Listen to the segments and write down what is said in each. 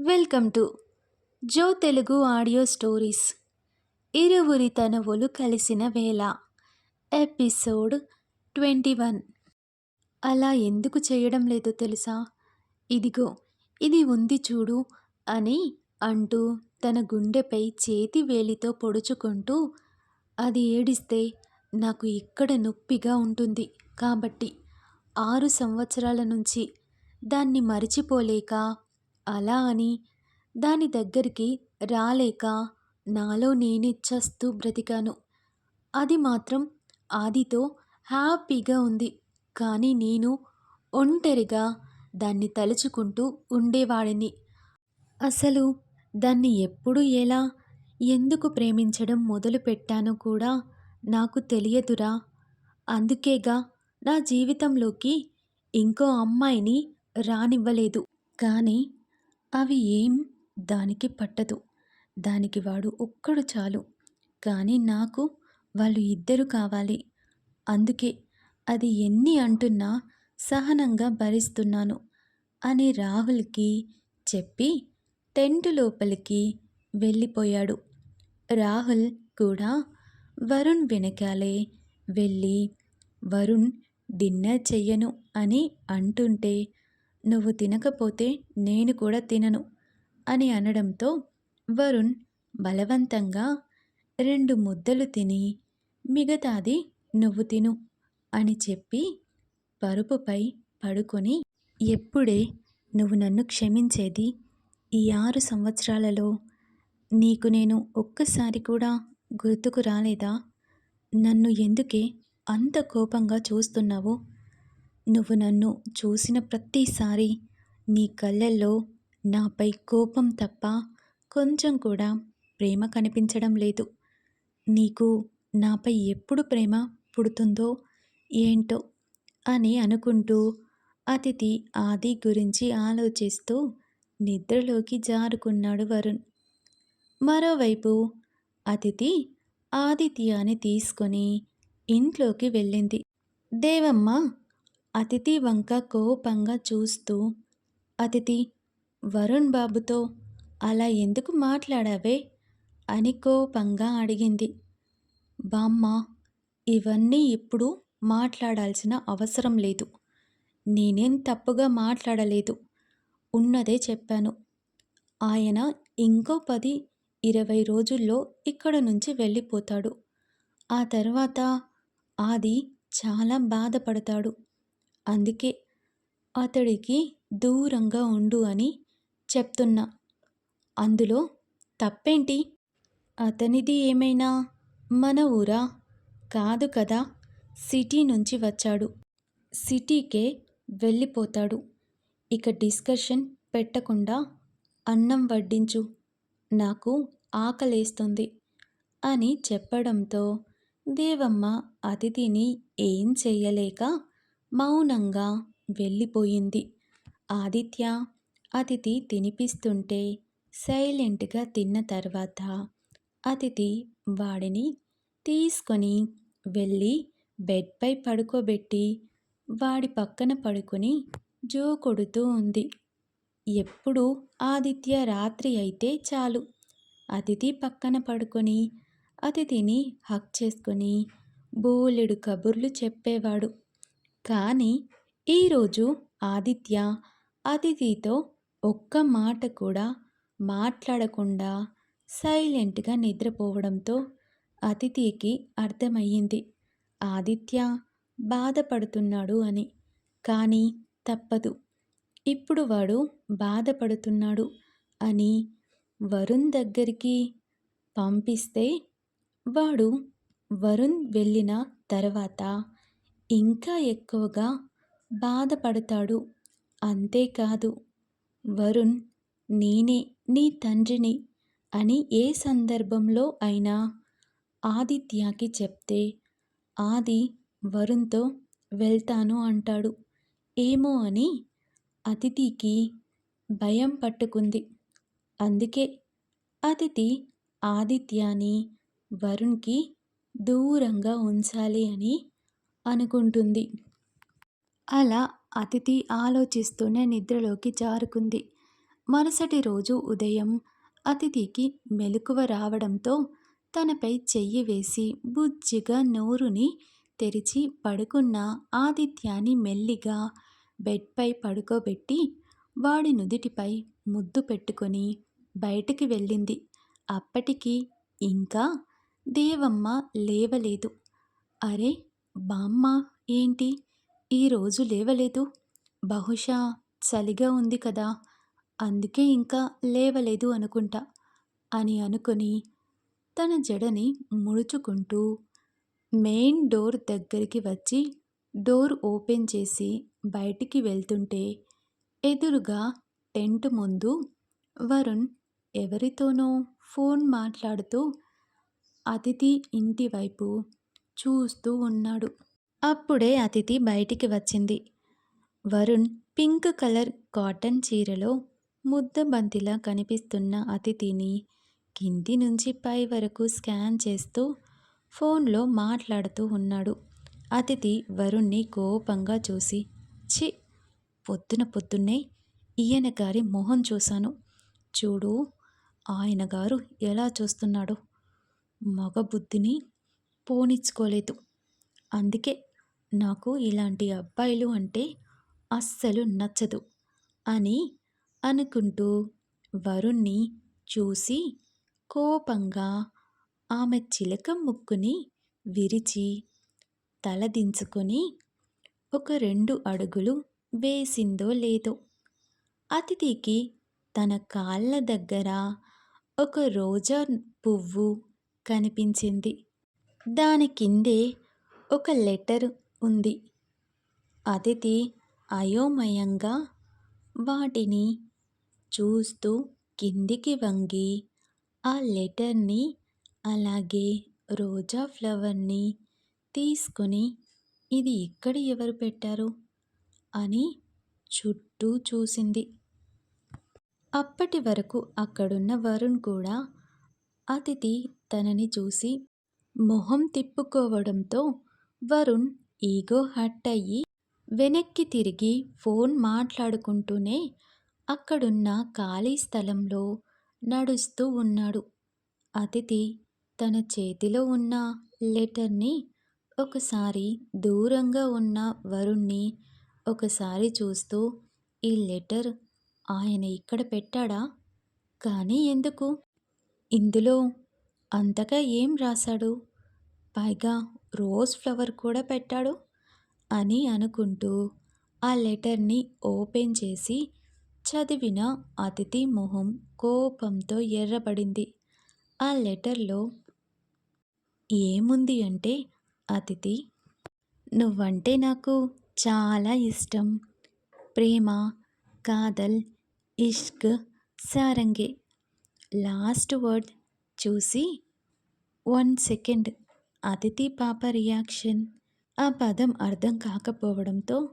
Welcome to Jo Telugu audio stories. ఇరువురి తనువులు కలిసిన వేళ ఎపిసోడ్ ట్వంటీ వన్. అలా ఎందుకు చేయడం లేదో తెలుసా? ఇదిగో ఇది ఉంది చూడు అని అంటూ తన గుండెపై చేతి వేలితో పొడుచుకుంటూ అది ఏడిస్తే నాకు ఇక్కడ నొప్పిగా ఉంటుంది. కాబట్టి ఆరు సంవత్సరాల నుంచి దాన్ని మరిచిపోలేక అలా అని దాని దగ్గరికి రాలేక నాలో నేనే చస్తూ బ్రతికాను. అది మాత్రం ఆదితో హ్యాపీగా ఉంది. కానీ నేను ఒంటరిగా దాన్ని తలుచుకుంటూ ఉండేవాడిని. అసలు దాన్ని ఎప్పుడు ఎలా ఎందుకు ప్రేమించడం మొదలు పెట్టానో కూడా నాకు తెలియదురా. అందుకేగా నా జీవితంలోకి ఇంకో అమ్మాయిని రానివ్వలేదు. కానీ అవి ఏం దానికి పట్టదు. దానికి వాడు ఒక్కడు చాలు. కానీ నాకు వాళ్ళు ఇద్దరు కావాలి. అందుకే అది ఎన్ని అంటున్నా సహనంగా భరిస్తున్నాను అని రాహుల్కి చెప్పి టెంట్ లోపలికి వెళ్ళిపోయాడు. రాహుల్ కూడా వరుణ్ వెనకాలే వెళ్ళి వరుణ్ డిన్నర్ చెయ్యను అని అంటుంటే నువ్వు తినకపోతే నేను కూడా తినను అని అనడంతో వరుణ్ బలవంతంగా రెండు ముద్దలు తిని మిగతాది నువ్వు తిను అని చెప్పి పరుపుపై పడుకొని ఎప్పుడే నువ్వు నన్ను క్షమించేది ఈ ఆరు సంవత్సరాలలో నీకు నేను ఒక్కసారి కూడా గుర్తుకు రాలేదా? నన్ను ఎందుకే అంత కోపంగా చూస్తున్నావు? నువ్వు నన్ను చూసిన ప్రతిసారి నీ కళ్ళల్లో నాపై కోపం తప్ప కొంచెం కూడా ప్రేమ కనిపించడం లేదు. నీకు నాపై ఎప్పుడు ప్రేమ పుడుతుందో ఏంటో అని అనుకుంటూ అతిథి ఆది గురించి ఆలోచిస్తూ నిద్రలోకి జారుకున్నాడు వరుణ్. మరోవైపు అతిథి ఆదిత్యాన్ని తీసుకొని ఇంట్లోకి వెళ్ళింది. దేవమ్మ! అతిథి వంక కోపంగా చూస్తూ అతిథి వరుణ్ బాబుతో అలా ఎందుకు మాట్లాడావే? అని కోపంగా అడిగింది. బామ్మ ఇవన్నీ ఇప్పుడు మాట్లాడాల్సిన అవసరం లేదు. నేనేం తప్పుగా మాట్లాడలేదు. ఉన్నదే చెప్పాను. ఆయన ఇంకో పది ఇరవై రోజుల్లో ఇక్కడ నుంచి వెళ్ళిపోతాడు. ఆ తర్వాత ఆది చాలా బాధపడతాడు. అందుకే అతడికి దూరంగా ఉండు అని చెప్తున్నా. అందులో తప్పేంటి? అతనిది ఏమైనా మన ఊరా? కాదు కదా. సిటీ నుంచి వచ్చాడు. సిటీకే వెళ్ళిపోతాడు. ఇక డిస్కషన్ పెట్టకుండా అన్నం వడ్డించు. నాకు ఆకలేస్తుంది అని చెప్పడంతో దేవమ్మ అతిథిని ఏం చేయలేక మౌనంగా వెళ్ళిపోయింది. ఆదిత్య అతిథి తినిపిస్తుంటే సైలెంట్గా తిన్న తర్వాత అతిథి వాడిని తీసుకొని వెళ్ళి బెడ్పై పడుకోబెట్టి వాడి పక్కన పడుకొని జో కొడుతూ ఉంది. ఎప్పుడు ఆదిత్య రాత్రి అయితే చాలు. అతిథి పక్కన పడుకొని అతిథిని హక్ చేసుకొని బోలెడు కబుర్లు చెప్పేవాడు. కానీ ఈరోజు ఆదిత్య అతిథితో ఒక్క మాట కూడా మాట్లాడకుండా సైలెంట్గా నిద్రపోవడంతో అతిథికి అర్థమయ్యింది. ఆదిత్య బాధపడుతున్నాడు అని. కానీ తప్పదు. ఇప్పుడు వాడు బాధపడుతున్నాడు అని వరుణ్ దగ్గరికి పంపిస్తే వాడు వరుణ్ వెళ్ళిన తర్వాత ఇంకా ఎక్కువగా బాధపడతాడు. అంతేకాదు వరుణ్ నేనే నీ తండ్రిని అని ఏ సందర్భంలో అయినా ఆదిత్యకి చెప్తే ఆది వరుణ్తో వెళ్తాను అంటాడు. ఏమో అని అతిథికి భయం పట్టుకుంది. అందుకే అతిథి ఆదిత్యాని వరుణ్కి దూరంగా ఉంచాలి అని అనుకుంటుంది. అలా అతిథి ఆలోచిస్తూనే నిద్రలోకి జారుకుంది. మరుసటి రోజు ఉదయం అతిథికి మెలకువ రావడంతో తనపై చెయ్యి వేసి బుజ్జిగా నోరుని తెరిచి పడుకున్న ఆదిత్యాన్ని మెల్లిగా బెడ్పై పడుకోబెట్టి వాడి నుదిటిపై ముద్దు పెట్టుకొని బయటికి వెళ్ళింది. అప్పటికి ఇంకా దేవమ్మ లేవలేదు. అరే బామ్మ ఏంటి? ఈరోజు లేవలేదు. బహుశా చలిగా ఉంది కదా. అందుకే ఇంకా లేవలేదు అనుకుంటా అని అనుకొని తన జడని ముడుచుకుంటూ మెయిన్ డోర్ దగ్గరికి వచ్చి డోర్ ఓపెన్ చేసి బయటికి వెళ్తుంటే ఎదురుగా టెంట్ ముందు వరుణ్ ఎవరితోనో ఫోన్ మాట్లాడుతూ అతిథి ఇంటి వైపు చూస్తూ ఉన్నాడు. అప్పుడే అతిథి బయటికి వచ్చింది. వరుణ్ పింక్ కలర్ కాటన్ చీరలో ముద్దబంతిలా కనిపిస్తున్న అతిథిని కింది నుంచి పై వరకు స్కాన్ చేస్తూ ఫోన్లో మాట్లాడుతూ ఉన్నాడు. అతిథి వరుణ్ణి కోపంగా చూసి చి పొద్దున పొద్దున్నే ఈయన గారి మొహం చూశాను. చూడు ఆయన గారు ఎలా చూస్తున్నాడో. మగ బుద్ధిని పోనిచ్చుకోలేదు. అందుకే నాకు ఇలాంటి అబ్బాయిలు అంటే అస్సలు నచ్చదు అని అనుకుంటూ వరుణ్ణి చూసి కోపంగా ఆమె చిలక ముక్కుని విరిచి తలదించుకొని ఒక రెండు అడుగులు వేసిందో లేదో అతిథికి తన కాళ్ళ దగ్గర ఒక రోజా పువ్వు కనిపించింది. దాని కిందే ఒక లెటర్ ఉంది. అతిథి అయోమయంగా వాటిని చూస్తూ కిందికి వంగి ఆ లెటర్ని అలాగే రోజా ఫ్లవర్ని తీసుకొని ఇది ఇక్కడ ఎవరు పెట్టారు? అని చుట్టూ చూసింది. అప్పటి వరకు అక్కడున్న వరుణ్ కూడా అతిథి తనని చూసి మొహం తిప్పుకోవడంతో వరుణ్ ఈగో హట్ అయ్యి వెనక్కి తిరిగి ఫోన్ మాట్లాడుకుంటూనే అక్కడున్న ఖాళీ స్థలంలో నడుస్తూ ఉన్నాడు. అతిథి తన చేతిలో ఉన్న లెటర్ని ఒకసారి దూరంగా ఉన్న వరుణ్ణి ఒకసారి చూస్తూ ఈ లెటర్ ఆయన ఇక్కడ పెట్టాడా? కానీ ఎందుకు? ఇందులో అంతగా ఏం రాశాడు? పైగా రోజ్ ఫ్లవర్ కూడా పెట్టాడు అని అనుకుంటూ ఆ లెటర్ని ఓపెన్ చేసి చదివిన అతిథి మొహం కోపంతో ఎర్రబడింది. ఆ లెటర్లో ఏముంది అంటే అతిథి నువ్వంటే నాకు చాలా ఇష్టం. ప్రేమ కాదల్ ఇష్క్ సారంగే. లాస్ట్ వర్డ్ చూసి వన్ సెకండ్ అతిథి పాప రియాక్షన్. ఆ పదం అర్థం కాకపోవడంతో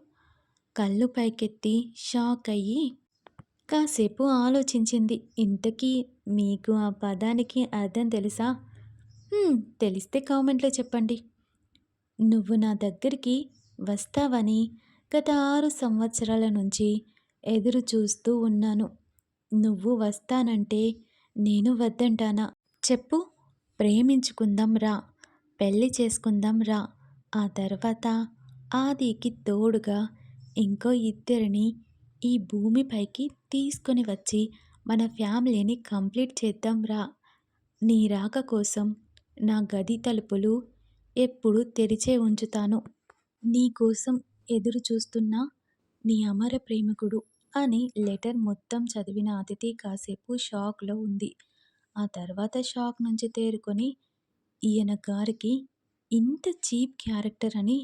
కళ్ళు పైకెత్తి షాక్ అయ్యి కాసేపు ఆలోచించింది. ఇంతకీ మీకు ఆ పదానికి అర్థం తెలుసా? తెలిస్తే కామెంట్లో చెప్పండి. నువ్వు నా దగ్గరికి వస్తావని గత ఆరు సంవత్సరాల నుంచి ఎదురు చూస్తూ ఉన్నాను. నువ్వు వస్తానంటే నేను వద్దంటానా? చెప్పు. ప్రేమించుకుందాం రా. పెళ్ళి చేసుకుందాం రా. ఆ తర్వాత ఆదికి తోడుగా ఇంకో ఇద్దరిని ఈ భూమిపైకి తీసుకొని వచ్చి మన ఫ్యామిలీని కంప్లీట్ చేద్దాం రా. నీ రాక కోసం నా గది తలుపులు ఎప్పుడు తెరిచే ఉంచుతాను. నీకోసం ఎదురు చూస్తున్న నీ అమర ప్రేమికుడు అని లెటర్ మొత్తం చదివిన అతిథి కాసేపు షాక్లో ఉంది. ఆ తర్వాత షాక్ నుంచి తేరుకొని ఈయన గారికి ఇంత చీప్ క్యారెక్టర్ అని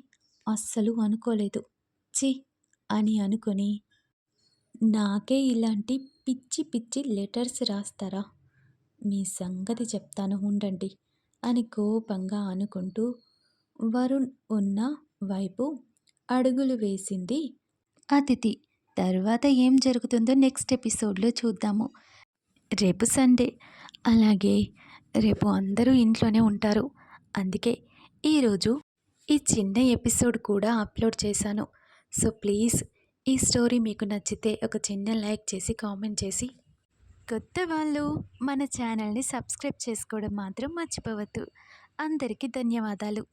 అస్సలు అనుకోలేదు. చి అని అనుకొని నాకే ఇలాంటి పిచ్చి పిచ్చి లెటర్స్ రాస్తారా? మీ సంగతి చెప్తాను ఉండండి అని కోపంగా అనుకుంటూ వరుణ్ ఉన్న వైపు అడుగులు వేసింది అతిథి. తర్వాత ఏం జరుగుతుందో నెక్స్ట్ ఎపిసోడ్లో చూద్దాము. రేపు సండే. అలాగే రేపు అందరూ ఇంట్లోనే ఉంటారు. అందుకే ఈరోజు ఈ చిన్న ఎపిసోడ్ కూడా అప్లోడ్ చేశాను. సో ప్లీజ్ ఈ స్టోరీ మీకు నచ్చితే ఒక చిన్న లైక్ చేసి కామెంట్ చేసి. కొత్త వాళ్ళు మన ఛానల్ని సబ్స్క్రైబ్ చేసుకోవడం మాత్రం మర్చిపోవద్దు. అందరికీ ధన్యవాదాలు.